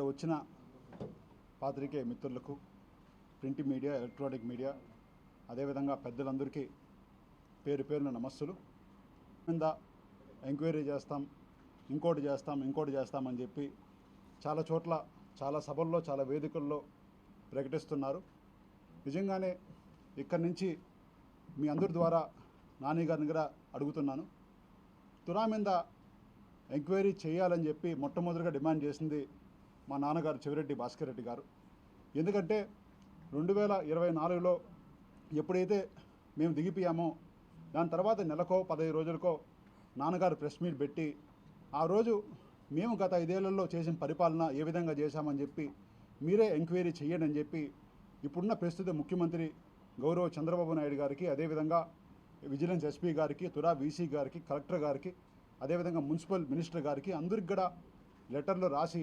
ఇక్కడ వచ్చిన పాత్రికే మిత్రులకు ప్రింట్ మీడియా ఎలక్ట్రానిక్ మీడియా అదేవిధంగా పెద్దలందరికీ పేరు పేరున నమస్సులు. కింద ఎంక్వైరీ చేస్తాం ఇంకోటి చేస్తాం ఇంకోటి చేస్తామని చెప్పి చాలా చోట్ల చాలా సభల్లో చాలా వేదికల్లో ప్రకటిస్తున్నారు. నిజంగానే ఇక్కడి నుంచి మీ అందరి ద్వారా నాని గారిని కూడా అడుగుతున్నాను. తురా మీద ఎంక్వైరీ చేయాలని చెప్పి మొట్టమొదటిగా డిమాండ్ చేసింది మా నాన్నగారు చెవిరెడ్డి భాస్కర్ రెడ్డి గారు. ఎందుకంటే రెండు వేల ఇరవై నాలుగులో ఎప్పుడైతే మేము దిగిపోయామో దాని తర్వాత నెలకో పదహైదు రోజులకో నాన్నగారు ప్రెస్ మీట్ పెట్టి ఆ రోజు మేము గత ఐదేళ్ళలో చేసిన పరిపాలన ఏ విధంగా చేశామని చెప్పి మీరే ఎంక్వైరీ చేయండి అని చెప్పి ఇప్పుడున్న ప్రస్తుత ముఖ్యమంత్రి గౌరవ చంద్రబాబు నాయుడు గారికి అదేవిధంగా విజిలెన్స్ ఎస్పీ గారికి తురా వీసీ గారికి కలెక్టర్ గారికి అదేవిధంగా మున్సిపల్ మినిస్టర్ గారికి అందరికి కూడా లెటర్లు రాసి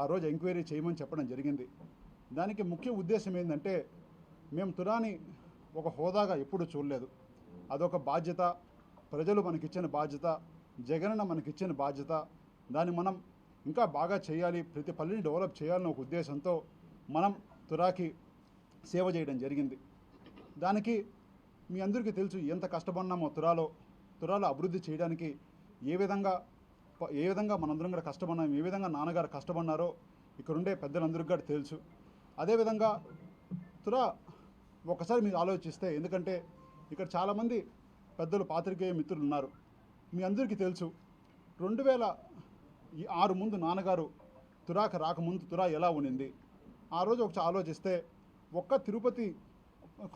ఆ రోజు ఎంక్వైరీ చేయమని చెప్పడం జరిగింది. దానికి ముఖ్య ఉద్దేశం ఏంటంటే మేము తురాని ఒక హోదాగా ఎప్పుడూ చూడలేదు. అదొక బాధ్యత ప్రజలు మనకిచ్చిన బాధ్యత జగనన్న మనకిచ్చిన బాధ్యత. దాన్ని మనం ఇంకా బాగా చేయాలి ప్రతి పల్లెని డెవలప్ చేయాలన్న ఒక ఉద్దేశంతో మనం తురాకి సేవ చేయడం జరిగింది. దానికి మీ అందరికీ తెలుసు ఎంత కష్టపడినామో తురాలో తురాలో అభివృద్ధి చేయడానికి ఏ విధంగా ఏ విధంగా మనందరం కూడా కష్టపడినాం ఏ విధంగా నాన్నగారు కష్టపడినారో ఇక్కడ ఉండే పెద్దలందరికీ కూడా తెలుసు. అదేవిధంగా తురా ఒకసారి మీరు ఆలోచిస్తే ఎందుకంటే ఇక్కడ చాలామంది పెద్దలు పాత్రికేయ మిత్రులు ఉన్నారు. మీ అందరికీ తెలుసు రెండు వేల ఈ ఆరు ముందు నాన్నగారు తురాక రాకముందు తురా ఎలా ఉండింది? ఆ రోజు ఒకసారి ఆలోచిస్తే ఒక్క తిరుపతి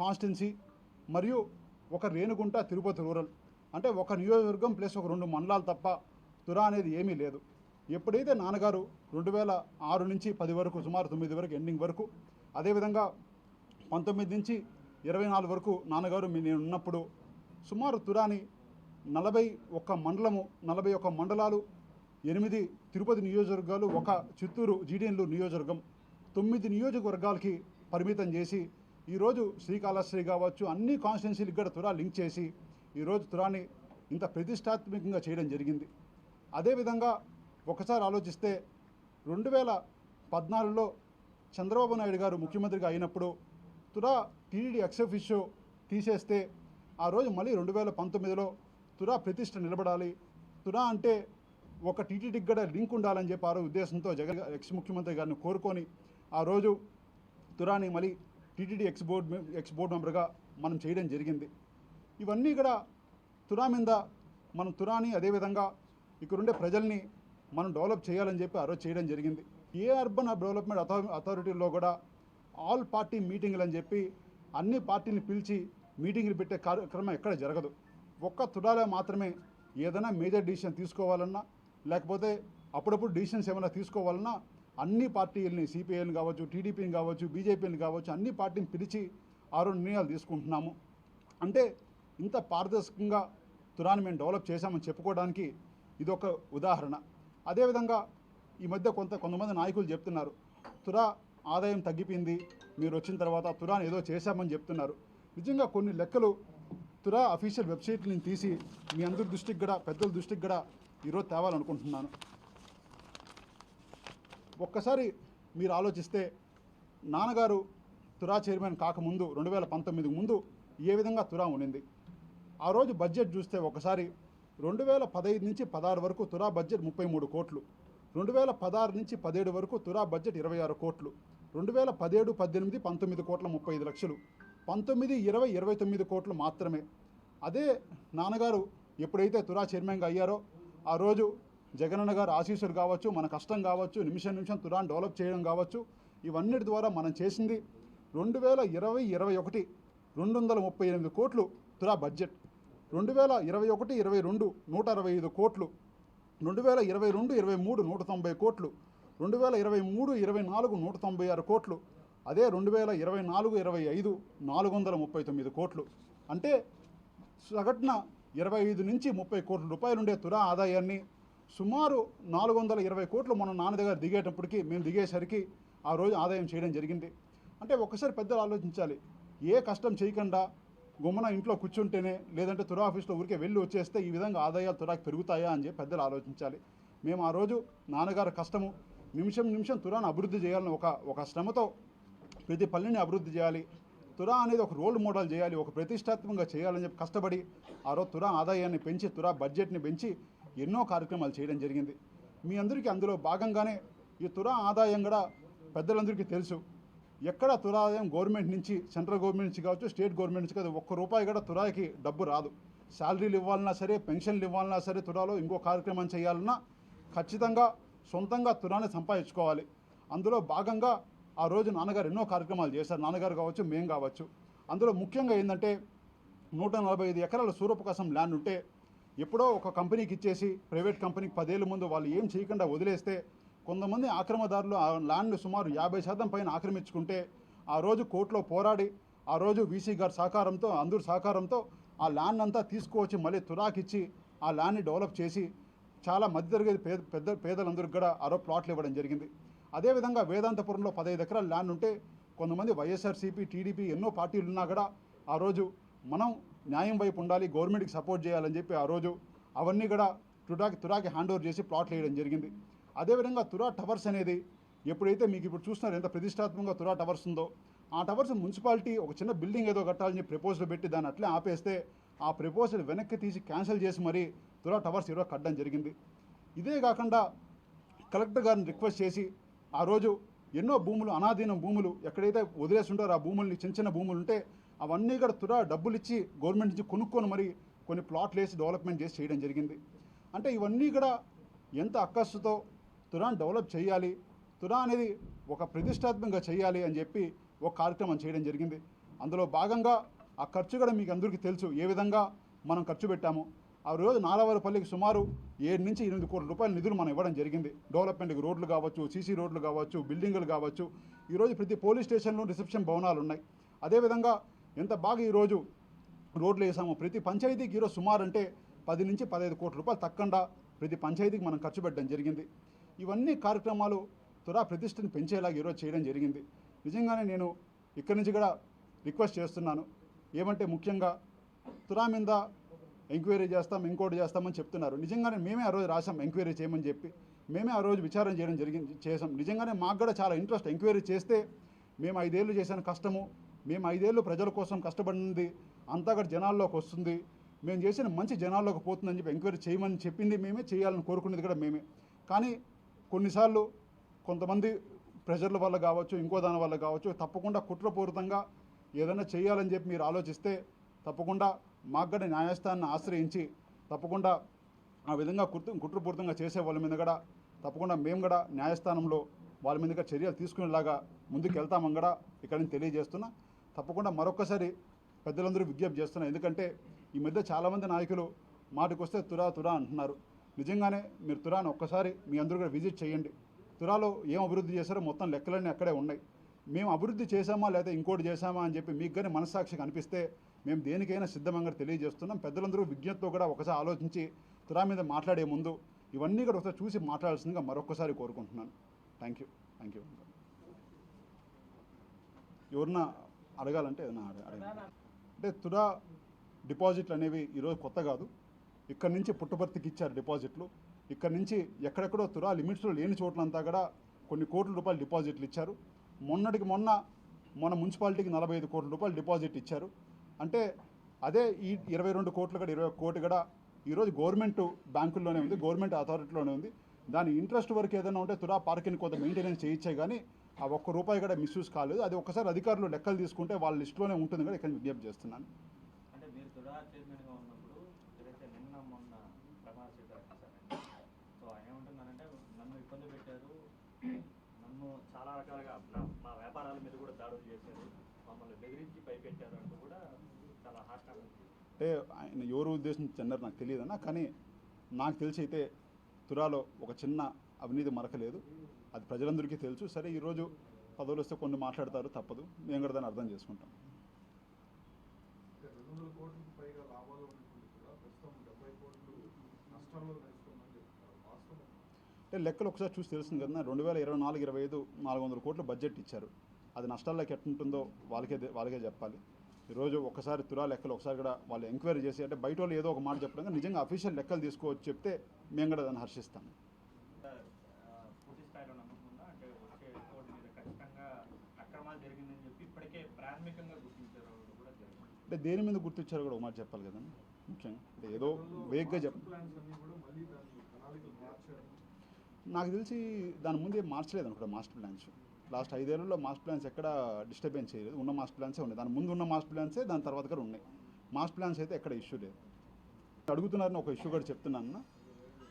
కాన్స్టిట్యున్సీ మరియు ఒక రేణుగుంట తిరుపతి రూరల్ అంటే ఒక నియోజకవర్గం ప్లస్ ఒక రెండు మండలాలు తప్ప తురా అనేది ఏమీ లేదు. ఎప్పుడైతే నాన్నగారు రెండు వేల ఆరు నుంచి పది వరకు సుమారు తొమ్మిది వరకు ఎండింగ్ వరకు అదేవిధంగా పంతొమ్మిది నుంచి ఇరవై నాలుగు వరకు నాన్నగారు మీ నేను ఉన్నప్పుడు సుమారు తురాని నలభై ఒక్క మండలము నలభై ఒక్క మండలాలు ఎనిమిది తిరుపతి నియోజకవర్గాలు ఒక చిత్తూరు జీడిఎన్లు నియోజకవర్గం తొమ్మిది నియోజకవర్గాలకి పరిమితం చేసి ఈరోజు శ్రీకాళహస్తి కావచ్చు అన్ని కాన్స్టిట్యున్సీలకు కూడా తురా లింక్ చేసి ఈరోజు తురాని ఇంత ప్రతిష్టాత్మకంగా చేయడం జరిగింది. అదేవిధంగా ఒకసారి ఆలోచిస్తే రెండు వేల పద్నాలుగులో చంద్రబాబు నాయుడు గారు ముఖ్యమంత్రిగా అయినప్పుడు తురా టీడీడీ ఎక్సఫిషియో తీసేస్తే ఆ రోజు మళ్ళీ రెండు వేల పంతొమ్మిదిలో తురా ప్రతిష్ట నిలబడాలి. తురా అంటే ఒక టీటీడీకి కూడా లింక్ ఉండాలని చెప్పి ఆ రోజు ఉద్దేశంతో జగన్ ఎక్స్ ముఖ్యమంత్రి గారిని కోరుకొని ఆ రోజు తురాని మళ్ళీ TTD ex board ex board మెంబర్గా మనం చేయడం జరిగింది. ఇవన్నీ కూడా తురా మీద మనం తురాని అదేవిధంగా ఇక్కడుండే ప్రజల్ని మనం డెవలప్ చేయాలని చెప్పి ఆ రోజు చేయడం జరిగింది. ఏ అర్బన్ డెవలప్మెంట్ అథారిటీలో కూడా ఆల్ పార్టీ మీటింగ్లు అని చెప్పి అన్ని పార్టీని పిలిచి మీటింగ్లు పెట్టే కార్యక్రమం ఎక్కడ జరగదు. ఒక్క తుడాలో మాత్రమే ఏదైనా మేజర్ డిసిషన్ తీసుకోవాలన్నా లేకపోతే అప్పుడప్పుడు డిసిషన్స్ ఏమైనా తీసుకోవాలన్నా అన్ని పార్టీలని సిపిఐని కావచ్చు టీడీపీని కావచ్చు బీజేపీని కావచ్చు అన్ని పార్టీని పిలిచి ఆరు నిర్ణయాలు తీసుకుంటున్నాము. అంటే ఇంత పారదర్శకంగా తురాన్ని మేము డెవలప్ చేశామని చెప్పుకోవడానికి ఇదొక ఉదాహరణ. అదేవిధంగా ఈ మధ్య కొంత కొంతమంది నాయకులు చెప్తున్నారు తురా ఆదాయం తగ్గిపోయింది మీరు వచ్చిన తర్వాత తురాని ఏదో చేశామని చెప్తున్నారు. నిజంగా కొన్ని లెక్కలు తురా అఫీషియల్ వెబ్సైట్ని తీసి మీ అందరి దృష్టికి కూడా పెద్దల దృష్టికి కూడా ఈరోజు తేవాలనుకుంటున్నాను. ఒక్కసారి మీరు ఆలోచిస్తే నాన్నగారు తురా చైర్మన్ కాకముందు రెండు వేల పంతొమ్మిది ముందు ఏ విధంగా తురా ఉండింది? ఆ రోజు బడ్జెట్ చూస్తే ఒకసారి రెండు వేల పదహైదు నుంచి పదహారు వరకు తురా బడ్జెట్ ముప్పై మూడు కోట్లు. రెండు వేల పదహారు నుంచి పదిహేడు వరకు తురా బడ్జెట్ ఇరవై ఆరు కోట్లు. రెండు వేల పదిహేడు పద్దెనిమిది పంతొమ్మిది కోట్ల ముప్పై ఐదు లక్షలు. పంతొమ్మిది ఇరవై ఇరవై తొమ్మిది కోట్లు మాత్రమే. అదే నాన్నగారు ఎప్పుడైతే తురా చైర్మన్గా అయ్యారో ఆ రోజు జగనన్న గారు ఆశీస్సులు కావచ్చు మన కష్టం కావచ్చు నిమిషం నిమిషం తురాన్ డెవలప్ చేయడం కావచ్చు ఇవన్నిటి ద్వారా మనం చేసింది రెండు వేల ఇరవై ఇరవై ఒకటి రెండు వందల ముప్పై ఎనిమిది కోట్లు తురా బడ్జెట్. రెండు వేల ఇరవై ఒకటి ఇరవై రెండు నూట అరవై ఐదు కోట్లు రెండు వేల ఇరవై రెండు ఇరవై మూడు నూట తొంభై కోట్లు రెండు వేల ఇరవై మూడు ఇరవై నాలుగు నూట తొంభై ఆరు కోట్లు అదే రెండు వేల ఇరవై నాలుగు ఇరవై ఐదు నాలుగు వందల ముప్పై తొమ్మిది కోట్లు. అంటే సగటున ఇరవై ఐదు నుంచి ముప్పై కోట్ల రూపాయలు ఉండే తురా ఆదాయాన్ని సుమారు నాలుగు వందల ఇరవై కోట్లు మన నాన్న దగ్గర దిగేటప్పటికి మేము దిగేసరికి ఆ రోజు ఆదాయం చేయడం జరిగింది. అంటే ఒకసారి పెద్దలు ఆలోచించాలి ఏ కష్టం చేయకుండా గుమ్మన ఇంట్లో కూర్చుంటేనే లేదంటే తురా ఆఫీస్లో ఊరికే వెళ్ళి వచ్చేస్తే ఈ విధంగా ఆదాయాలు తురాకి పెరుగుతాయా అని చెప్పి పెద్దలు ఆలోచించాలి. మేము ఆ రోజు నాన్నగారి కష్టము నిమిషం నిమిషం తురాను అభివృద్ధి చేయాలని ఒక ఒక శ్రమతో ప్రతి పల్లెని అభివృద్ధి చేయాలి. తురా అనేది ఒక రోల్ మోడల్ చేయాలి ఒక ప్రతిష్టాత్మకంగా చేయాలని చెప్పి కష్టపడి ఆ రోజు తురా ఆదాయాన్ని పెంచి తురా బడ్జెట్ని పెంచి ఎన్నో కార్యక్రమాలు చేయడం జరిగింది. మీ అందరికీ అందులో భాగంగానే ఈ తురా ఆదాయం కూడా పెద్దలందరికీ తెలుసు. ఎక్కడ తురా గవర్నమెంట్ నుంచి సెంట్రల్ గవర్నమెంట్ నుంచి కావచ్చు స్టేట్ గవర్నమెంట్ నుంచి కాదు ఒక్క రూపాయి కూడా తురాకి డబ్బు రాదు. శాలరీలు ఇవ్వాలన్నా సరే పెన్షన్లు ఇవ్వాలన్నా సరే తురాలో ఇంకో కార్యక్రమం చేయాలన్నా ఖచ్చితంగా సొంతంగా తురాన్ని సంపాదించుకోవాలి. అందులో భాగంగా ఆ రోజు నాన్నగారు ఎన్నో కార్యక్రమాలు చేశారు. నాన్నగారు కావచ్చు మేము కావచ్చు. అందులో ముఖ్యంగా ఏంటంటే నూట నలభై ఐదు ఎకరాల సూరపకాశం ల్యాండ్ ఉంటే ఎప్పుడో ఒక కంపెనీకి ఇచ్చేసి ప్రైవేట్ కంపెనీకి పదేళ్ళ ముందు వాళ్ళు ఏం చేయకుండా వదిలేస్తే కొంతమంది ఆక్రమదారులు ఆ ల్యాండ్ను సుమారు యాభై శాతం పైన ఆక్రమించుకుంటే ఆ రోజు కోర్టులో పోరాడి ఆ రోజు వీసీ గారి సహకారంతో అందరి సహకారంతో ఆ ల్యాండ్ అంతా తీసుకువచ్చి మళ్ళీ తురాకిచ్చి ఆ ల్యాండ్ని డెవలప్ చేసి చాలా మధ్యతరగతి పేద పెద్ద పేదలందరికీ కూడా ఆరో ప్లాట్లు ఇవ్వడం జరిగింది. అదేవిధంగా వేదాంతపురంలో పదహైదు ఎకరాల ల్యాండ్ ఉంటే కొంతమంది వైఎస్ఆర్సీపీ టీడీపీ ఎన్నో పార్టీలు ఉన్నా కూడా ఆ రోజు మనం న్యాయం వైపు ఉండాలి గవర్నమెంట్కి సపోర్ట్ చేయాలని చెప్పి ఆ రోజు అవన్నీ కూడా తురాకి తురాకి హ్యాండ్ ఓవర్ చేసి ప్లాట్లు వేయడం జరిగింది. అదేవిధంగా తురా టవర్స్ అనేది ఎప్పుడైతే మీకు ఇప్పుడు చూస్తున్నారు ఎంత ప్రతిష్టాత్మకంగా తురా టవర్స్ ఉందో ఆ టవర్స్ మున్సిపాలిటీ ఒక చిన్న బిల్డింగ్ ఏదో కట్టాలని ప్రపోజల్ పెట్టి దాన్ని అట్లే ఆపేస్తే ఆ ప్రపోజల్ వెనక్కి తీసి క్యాన్సిల్ చేసి మరీ తురా టవర్స్ ఈరోజు కట్టడం జరిగింది. ఇదే కాకుండా కలెక్టర్ గారిని రిక్వెస్ట్ చేసి ఆ రోజు ఎన్నో భూములు అనాధీనం భూములు ఎక్కడైతే వదిలేసి ఉంటారో ఆ భూముల్ని చిన్న చిన్న భూములు ఉంటే అవన్నీ కూడా తురా డబ్బులు ఇచ్చి గవర్నమెంట్ నుంచి కొనుక్కొని మరి కొన్ని ప్లాట్లు వేసి డెవలప్మెంట్ చేసి చేయడం జరిగింది. అంటే ఇవన్నీ కూడా ఎంత అక్కస్సుతో తురాన్ డెవలప్ చేయాలి తురా అనేది ఒక ప్రతిష్టాత్మకంగా చేయాలి అని చెప్పి ఒక కార్యక్రమం చేయడం జరిగింది. అందులో భాగంగా ఆ ఖర్చు కూడా మీకు అందరికీ తెలుసు ఏ విధంగా మనం ఖర్చు పెట్టాము. ఆ రోజు నాలవారిపల్లికి సుమారు ఏడు నుంచి ఎనిమిది కోట్ల రూపాయల నిధులు మనం ఇవ్వడం జరిగింది. డెవలప్మెంట్కి రోడ్లు కావచ్చు సీసీ రోడ్లు కావచ్చు బిల్డింగులు కావచ్చు. ఈరోజు ప్రతి పోలీస్ స్టేషన్లో రిసెప్షన్ భవనాలు ఉన్నాయి. అదేవిధంగా ఎంత బాగా ఈరోజు రోడ్లు వేసాము ప్రతి పంచాయతీకి ఈరోజు సుమారు అంటే పది నుంచి పదహైదు కోట్ల రూపాయలు తక్కకుండా ప్రతి పంచాయతీకి మనం ఖర్చు పెట్టడం జరిగింది. ఇవన్నీ కార్యక్రమాలు తురా ప్రతిష్టని పెంచేలాగా ఈరోజు చేయడం జరిగింది. నిజంగానే నేను ఇక్కడి నుంచి కూడా రిక్వెస్ట్ చేస్తున్నాను. ఏమంటే ముఖ్యంగా తురా మీద ఎంక్వైరీ చేస్తాం ఇంకోటి చేస్తామని చెప్తున్నారు. నిజంగానే మేమే ఆ రోజు రాసాం ఎంక్వైరీ చేయమని చెప్పి. మేమే ఆ రోజు విచారణ చేయడం జరిగింది చేసాం నిజంగానే మాకు కూడా చాలా ఇంట్రెస్ట్ ఎంక్వైరీ చేస్తే మేము ఐదేళ్ళు చేసిన కష్టము మేము ఐదేళ్ళు ప్రజల కోసం కష్టపడింది అంతా కూడా జనాల్లోకి వస్తుంది. మేము చేసిన మంచి జనాల్లోకి పోతుందని చెప్పి ఎంక్వైరీ చేయమని చెప్పింది మేమే చేయాలని కోరుకునేది కూడా మేమే. కానీ కొన్నిసార్లు కొంతమంది ప్రెజర్ల వల్ల కావచ్చు ఇంకో దాని వల్ల కావచ్చు తప్పకుండా కుట్రపూరితంగా ఏదైనా చేయాలని చెప్పి మీరు ఆలోచిస్తే తప్పకుండా మాగ్గడ న్యాయస్థానాన్ని ఆశ్రయించి తప్పకుండా ఆ విధంగా కుట్ర కుట్రపూరితంగా చేసే వాళ్ళ మీద కూడా తప్పకుండా మేము కూడా న్యాయస్థానంలో వాళ్ళ మీద చర్యలు తీసుకునేలాగా ముందుకు వెళ్తామని కూడా ఇక్కడ నేను తెలియజేస్తున్నా. తప్పకుండా మరొకసారి పెద్దలందరూ విజ్ఞప్తి చేస్తున్నారు ఎందుకంటే ఈ మధ్య చాలామంది నాయకులు మాటకు వస్తే తురా తురా అంటున్నారు. నిజంగానే మీరు తురాను ఒక్కసారి మీ అందరూ కూడా విజిట్ చేయండి. తురాలో ఏం అభివృద్ధి చేశారో మొత్తం లెక్కలన్నీ అక్కడే ఉన్నాయి. మేము అభివృద్ధి చేశామా లేదా ఇంకోటి చేశామా అని చెప్పి మీకు కానీ మనస్సాక్షిగా అనిపిస్తే మేము దేనికైనా సిద్ధమంగా తెలియజేస్తున్నాం. పెద్దలందరూ విజ్ఞతతో కూడా ఒకసారి ఆలోచించి తురా మీద మాట్లాడే ముందు ఇవన్నీ కూడా ఒకసారి చూసి మాట్లాడాల్సిందిగా మరొకసారి కోరుకుంటున్నాను. థ్యాంక్ యూ థ్యాంక్ యూ ఎవరన్నా అడగాలంటే ఏదైనా అడగ అంటే తురా డిపాజిట్లు అనేవి ఈరోజు కొత్త కాదు. ఇక్కడ నుంచి పుట్టపర్తికి ఇచ్చారు డిపాజిట్లు. ఇక్కడి నుంచి ఎక్కడెక్కడో తురా లిమిట్స్లో లేని చోట్లంతా కూడా కొన్ని కోట్ల రూపాయలు డిపాజిట్లు ఇచ్చారు. మొన్నటికి మొన్న మన మున్సిపాలిటీకి నలభై ఐదు కోట్ల రూపాయలు డిపాజిట్ ఇచ్చారు. అంటే అదే ఈ ఇరవై రెండు కోట్లు కూడా ఇరవై కోటి కూడా ఈరోజు గవర్నమెంట్ బ్యాంకుల్లోనే ఉంది గవర్నమెంట్ అథారిటీలోనే ఉంది. దాని ఇంట్రెస్ట్ వరకు ఏదైనా ఉంటే తురా పార్కింగ్ కొంత మెయింటెనెన్స్ చేయించే కానీ ఆ ఒక్క రూపాయి కూడా మిస్యూజ్ కాలేదు. అది ఒకసారి అధికారులు లెక్కలు తీసుకుంటే వాళ్ళ లిస్టులోనే ఉంటుంది కూడా ఇక్కడ విజ్ఞప్తి చేస్తున్నాను అంటే మీరు తుడా చైర్మన్గా ఉన్నప్పుడు ఏదైతే నిన్న మొన్న ప్రమాణ స్వీకారం చేశారండి సో ఆయన ఏమంటున్నారంటే నన్ను ఇబ్బంది పెట్టారు నన్ను చాలా రకాలుగా నా మా వ్యాపారాల మీద కూడా దాడులు చేశారు మమ్మల్ని బెదిరించి భయపెట్టారు అంటే ఆయన ఎవరు ఉద్దేశించి చెందారు నాకు తెలియదన్నా కానీ నాకు తెలిసి అయితే తురాలో ఒక చిన్న అవినీతి మరకలేదు. అది ప్రజలందరికీ తెలుసు. సరే ఈరోజు పదవులు వస్తే కొన్ని మాట్లాడతారు తప్పదు. మేము కూడా దాన్ని అర్థం చేసుకుంటాం. అంటే లెక్కలు ఒకసారి చూసి తెలుస్తుంది కదా రెండు వేల ఇరవై నాలుగు ఇరవై ఐదు నాలుగు వందల కోట్ల బడ్జెట్ ఇచ్చారు. అది నష్టాల్లోకి ఎట్టుంటుందో వాళ్ళకే వాళ్ళకే చెప్పాలి. ఈరోజు ఒకసారి తురా లెక్కలు ఒకసారి కూడా వాళ్ళు ఎంక్వైరీ చేసి అంటే బయట వాళ్ళు ఏదో ఒక మాట చెప్పడం నిజంగా అఫీషియల్ లెక్కలు తీసుకోవచ్చు చెప్తే మేము కూడా దాన్ని హర్షిస్తాం. అంటే దేని మీద గుర్తించారు కూడా ఒక మాట చెప్పాలి కదండి. ముఖ్యంగా. అంటే ఏదో వేగ్గా చెప్పాలి నాకు తెలిసి దాని ముందే మార్చలేదు అనుకుంటా మాస్టర్ ప్లాన్స్ లాస్ట్ ఐదేళ్ళలో మాస్టర్ ప్లాన్స్ ఎక్కడ డిస్టర్బెన్స్ చేయలేదు. ఉన్న మాస్టర్ ప్లాన్సే ఉన్నాయి దాని ముందు ఉన్న మాస్టర్ ప్లాన్సే దాని తర్వాత కూడా ఉన్నాయి మాస్టర్ ప్లాన్స్ అయితే ఎక్కడ ఇష్యూ లేదు. అడుగుతున్నారని ఒక ఇష్యూ కూడా చెప్తున్నాను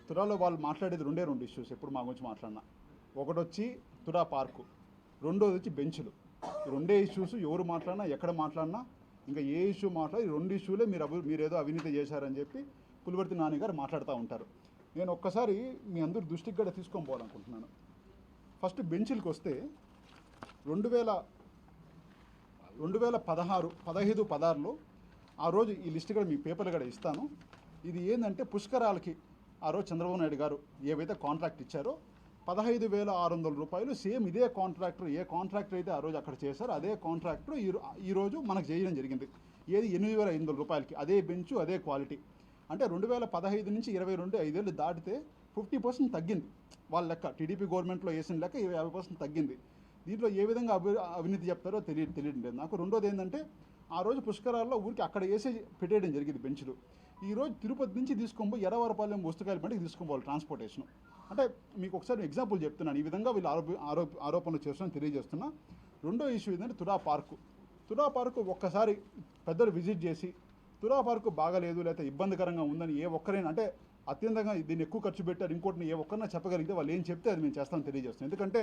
తురాలో వాళ్ళు మాట్లాడేది రెండే రెండు ఇష్యూస్ ఎప్పుడు మా గురించి మాట్లాడినా. ఒకటి వచ్చి తురా పార్కు రెండోది వచ్చి బెంచ్లు. రెండే ఇష్యూస్ ఎవరు మాట్లాడినా ఎక్కడ మాట్లాడినా ఇంకా ఏ ఇష్యూ మాట్లాడి రెండు ఇష్యూలే మీరు అభి మీరు ఏదో అవినీతి చేశారని చెప్పి పులివర్తి నాని గారు మాట్లాడుతూ ఉంటారు. నేను ఒక్కసారి మీ అందరి దృష్టికి కూడా తీసుకొని పోవాలనుకుంటున్నాను. ఫస్ట్ బెంచ్లకు వస్తే రెండు వేల రెండు వేల పదహారు పదహైదు పదహారులో ఆ రోజు ఈ లిస్ట్ కూడా మీ పేపర్లు కూడా ఇస్తాను. ఇది ఏంటంటే పుష్కరాలకి ఆ రోజు చంద్రబాబు నాయుడు గారు ఏవైతే కాంట్రాక్ట్ ఇచ్చారో పదహైదు వేల ఆరు వందల రూపాయలు సేమ్ ఇదే కాంట్రాక్టర్ ఏ కాంట్రాక్టర్ అయితే ఆ రోజు అక్కడ చేశారో అదే కాంట్రాక్టర్ ఈ ఈరోజు మనకు చేయడం జరిగింది. ఏది ఎనిమిది వేల ఐదు వందల రూపాయలకి అదే బెంచు అదే క్వాలిటీ అంటే రెండు వేల పదహైదు నుంచి ఇరవై రెండు ఐదేళ్ళు దాటితే ఫిఫ్టీ పర్సెంట్ తగ్గింది వాళ్ళ లెక్క. టీడీపీ గవర్నమెంట్లో వేసిన లెక్క ఇరవై యాభై పర్సెంట్ తగ్గింది. దీంట్లో ఏ విధంగా అభి అవినీతి చెప్తారో తెలియ తెలియడం లేదు. నాకు రెండోది ఏంటంటే ఆ రోజు పుష్కరాల్లో ఊరికి అక్కడ వేసి పెట్టేయడం జరిగింది బెంచ్లు. ఈరోజు తిరుపతి నుంచి తీసుకొని ఎర్రవరపాలెం వస్తుకాయల పంటకి తీసుకొని ట్రాన్స్పోర్టేషన్. అంటే మీకు ఒకసారి ఎగ్జాంపుల్ చెప్తున్నాను. ఈ విధంగా వీళ్ళు ఆరోప ఆరోప ఆరోపణలు చేస్తున్నాను తెలియజేస్తున్నా. రెండో ఇష్యూ ఏంటంటే తురా పార్కు. తురా పార్కు ఒక్కసారి పెద్దలు విజిట్ చేసి తురా పార్కు బాగలేదు లేకపోతే ఇబ్బందికరంగా ఉందని ఏ ఒక్కరైనా అంటే అత్యంతంగా దీన్ని ఎక్కువ ఖర్చు పెట్టారు ఇంకోటిని ఏ ఒక్కరినా చెప్పగలిగితే వాళ్ళు ఏం చెప్తే అది మేము చేస్తామని తెలియజేస్తాం ఎందుకంటే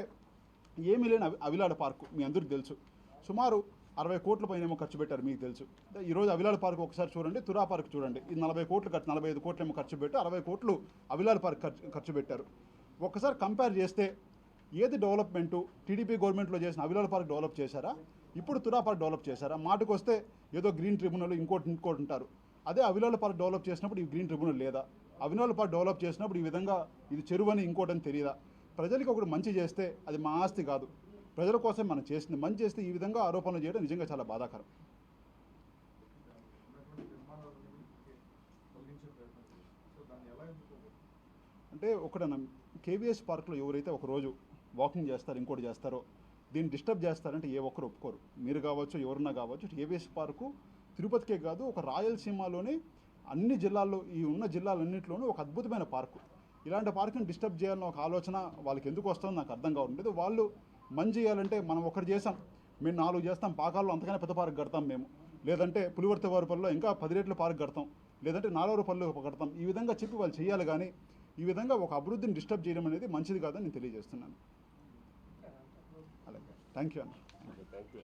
ఏమీ లేని అవి అవిలాడ పార్కు మీ అందరికీ తెలుసు. సుమారు అరవై కోట్ల పైన ఏమో ఖర్చు పెట్టారు మీకు తెలుసు. ఈరోజు అవిలాడ పార్క్ ఒకసారి చూడండి తురా పార్క్ చూడండి. ఇది నలభై కోట్లు ఖర్చు నలభై ఐదు కోట్లు ఏమో ఖర్చు పెట్టి అరవై కోట్లు అవిలాడ పార్క్ ఖర్చు ఖర్చు పెట్టారు. ఒక్కసారి కంపేర్ చేస్తే ఏది డెవలప్మెంటు టీడీపీ గవర్నమెంట్లో చేసిన అవిలాడ పార్క్ డెవలప్ చేశారా? ఇప్పుడు తురా డెవలప్ చేశారా? మాటకు వస్తే ఏదో గ్రీన్ ట్రిబ్యునల్ ఇంకోటి ఇంకోటి ఉంటారు. అదే అవిలాల పార్క్ డెవలప్ చేసినప్పుడు ఈ గ్రీన్ ట్రిబ్యునల్ లేదా? అవిలాల పార్క్ డెవలప్ చేసినప్పుడు ఈ విధంగా ఇది చెరువు అని ఇంకోటని తెలియదా ప్రజలకు ఒకటి మంచి చేస్తే అది మా ఆస్తి కాదు. ప్రజల కోసం మనం చేసింది. మంచి చేస్తే ఈ విధంగా ఆరోపణలు చేయడం నిజంగా చాలా బాధాకరం. అంటే ఒకటన కేవీఎస్ పార్క్లో ఎవరైతే ఒక రోజు వాకింగ్ చేస్తారో ఇంకోటి చేస్తారో దీన్ని డిస్టర్బ్ చేస్తారంటే ఏ ఒక్కరు ఒప్పుకోరు. మీరు కావచ్చు ఎవరన్నా కావచ్చు కేవీఎస్ పార్కు తిరుపతికే కాదు ఒక రాయలసీమలోని అన్ని జిల్లాల్లో ఈ ఉన్న జిల్లాలన్నింటిలోనూ ఒక అద్భుతమైన పార్కు. ఇలాంటి పార్కుని డిస్టర్బ్ చేయాలన్న ఒక ఆలోచన వాళ్ళకి ఎందుకు వస్తుందో నాకు అర్థం కావట్లేదు వాళ్ళు మంచి చేయాలంటే మనం ఒకటి చేసాం మేము నాలుగు చేస్తాం పాకాల్లో అంతకైనా పెద్ద పార్క్ కడతాం మేము. లేదంటే పులివర్తి వారిపల్లిలో ఇంకా పది రేట్ల పార్క్ కడతాం. లేదంటే నాలుగు పళ్ళు కడతాం. ఈ విధంగా చెప్పి వాళ్ళు చేయాలి కానీ ఈ విధంగా ఒక అభివృద్ధిని డిస్టర్బ్ చేయడం అనేది మంచిది కాదని నేను తెలియజేస్తున్నాను. థ్యాంక్ యూ అన్న థ్యాంక్ యూ